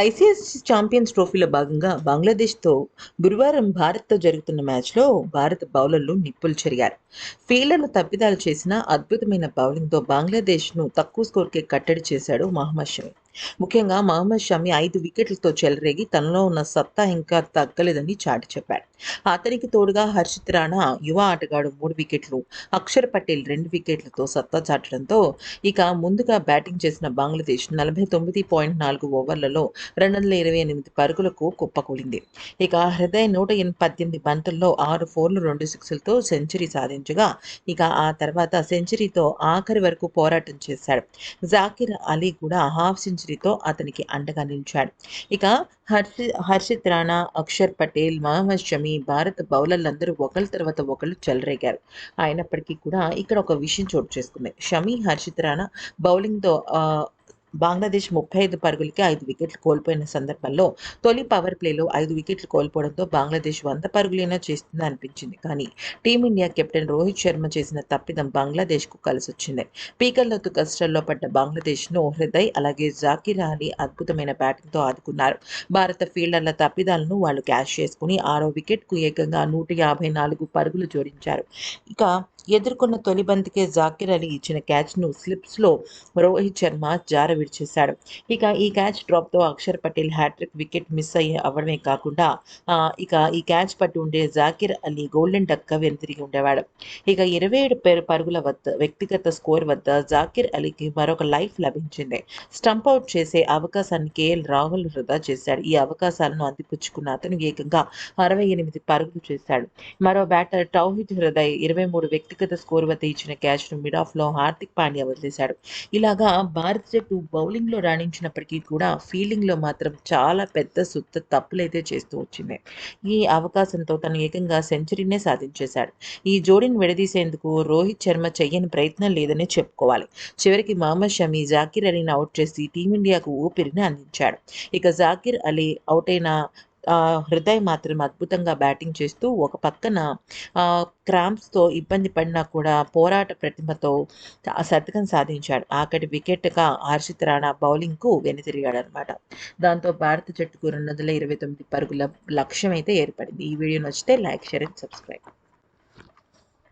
ICS champions ట్రోఫీలో భాగంగా బంగ్లాదేశ్తో గురువారం భారత్తో జరుగుతున్న మ్యాచ్లో భారత బౌలర్లు నిప్పులు చెరిగారు. ఫీల్డర్లు తప్పిదాలు చేసిన అద్భుతమైన బౌలింగ్తో బంగ్లాదేశ్ను తక్కువ స్కోర్కే కట్టడి చేశాడు మహమ్మద్ షమి. ముఖ్యంగా మహమ్మద్ షమి ఐదు వికెట్లతో చెలరేగి తనలో ఉన్న సత్తా ఇంకా తగ్గలేదని చాటి చెప్పాడు. అతనికి తోడుగా హర్షిత్ రాణా యువ ఆటగాడు మూడు వికెట్లు అక్షర్ పటేల్ రెండు వికెట్లతో సత్తా చాటడంతో ఇక ముందుగా బ్యాటింగ్ చేసిన బంగ్లాదేశ్ నలభై తొమ్మిది పాయింట్ నాలుగు ఓవర్లలో రెండు వందల ఇరవై ఎనిమిది పరుగులకు కుప్పకూలింది. ఇక హృదయ నూట పద్దెనిమిది బంతుల్లో ఆరు ఫోర్లు రెండు సిక్స్లతో సెంచరీ సాధించగా ఇక ఆ తర్వాత సెంచరీతో ఆఖరి వరకు పోరాటం చేశాడు. జాకిర్ అలీ కూడా హాఫ్ సెంచరీతో అతనికి అండగా నిలిచాడు. ఇక హర్షి హర్షిత్ రాణా అక్షర్ పటేల్ మహమ్మద్ షమి భారత బౌలర్లందరూ ఒకరి తర్వాత ఒకళ్ళు చెలరేగారు. అయినప్పటికీ కూడా ఇక్కడ ఒక విషయం చోటు చేసుకుంది. షమి హర్షిత్ రాణా బౌలింగ్తో ఆ, బంగ్లాదేశ్ ముప్పై ఐదు పరుగులకి ఐదు వికెట్లు కోల్పోయిన సందర్భంలో తొలి పవర్ ప్లేలో ఐదు వికెట్లు కోల్పోవడంతో బంగ్లాదేశ్ వంద పరుగులైనా చేస్తుందని అనిపించింది. కానీ టీమిండియా కెప్టెన్ రోహిత్ శర్మ చేసిన తప్పిదం బంగ్లాదేశ్కు కలిసొచ్చింది. పీకల్లోతు కష్టాల్లో పడ్డ బంగ్లాదేశ్ను హృదయ్ అలాగే జాకిర్ అలీ అద్భుతమైన బ్యాటింగ్తో ఆదుకున్నారు. భారత ఫీల్డర్ల తప్పిదాలను వాళ్ళు క్యాష్ చేసుకుని ఆరో వికెట్కు ఏకంగా నూట యాభై నాలుగు పరుగులు జోడించారు. ఇక ఎదుర్కొన్న తొలి బంతికే జాకిర్ అలీ ఇచ్చిన క్యాచ్ను స్లిప్స్లో రోహిత్ శర్మ జారవి విడిచేశాడు. ఇక ఈ catch డ్రాప్తో Axar Patel hat-trick wicket miss అయ్యి అవ్వడమే కాకుండా ఇక ఈ క్యాచ్ పట్టి ఉండే జాకిర్ అలీ గోల్డెన్ డక్గా వెనుతిరిగి ఉండేవాడు. ఇక ఇరవై ఏడు పేరు పరుగుల వద్ద వ్యక్తిగత స్కోర్ వద్ద జాకిర్ అలీకి మరొక లైఫ్ లభించింది. స్టంప్ అవుట్ చేసే అవకాశాన్ని కేఎల్ రాహుల్ వృధా చేశాడు. ఈ అవకాశాలను అందిపుచ్చుకున్న అతను ఏకంగా అరవై ఎనిమిది పరుగులు చేశాడు. మరో బ్యాటర్ టౌహిద్ హృదయ్ ఇరవై మూడు వ్యక్తిగత స్కోర్ వద్ద ఇచ్చిన క్యాచ్ను మిడ్ ఆఫ్లో హార్దిక్ పాండ్యా వదిలేశాడు. ఇలాగా భారత జట్టు బౌలింగ్లో రాణించినప్పటికీ కూడా ఫీల్డింగ్లో మాత్రం చాలా పెద్ద సుత్త తప్పులైతే చేస్తూ వచ్చింది. ఈ అవకాశంతో తను ఏకంగా సెంచరీనే సాధించేశాడు. ఈ జోడీని విడదీసేందుకు రోహిత్ శర్మ చెయ్యని ప్రయత్నం లేదని చెప్పుకోవాలి. చివరికి మహమ్మద్ షమీ జాకిర్ అలీని అవుట్ చేసి టీమిండియాకు ఊపిరిని అందించాడు. ఇక జాకిర్ అలీ అవుట్ అయిన హృదయ్ మాత్రం అద్భుతంగా బ్యాటింగ్ చేస్తూ ఒక పక్కన క్రాంప్స్తో ఇబ్బంది పడినా కూడా పోరాట ప్రతిమతో శతకం సాధించాడు. ఆఖరి వికెట్గా హర్షిత్ రాణా బౌలింగ్కు వెనుతిరిగాడు అనమాట దాంతో భారత జట్టుకు రెండు వందల ఇరవై తొమ్మిది పరుగుల లక్ష్యం అయితే ఏర్పడింది. ఈ వీడియో నచ్చితే లైక్ షేర్ అండ్ సబ్స్క్రైబ్.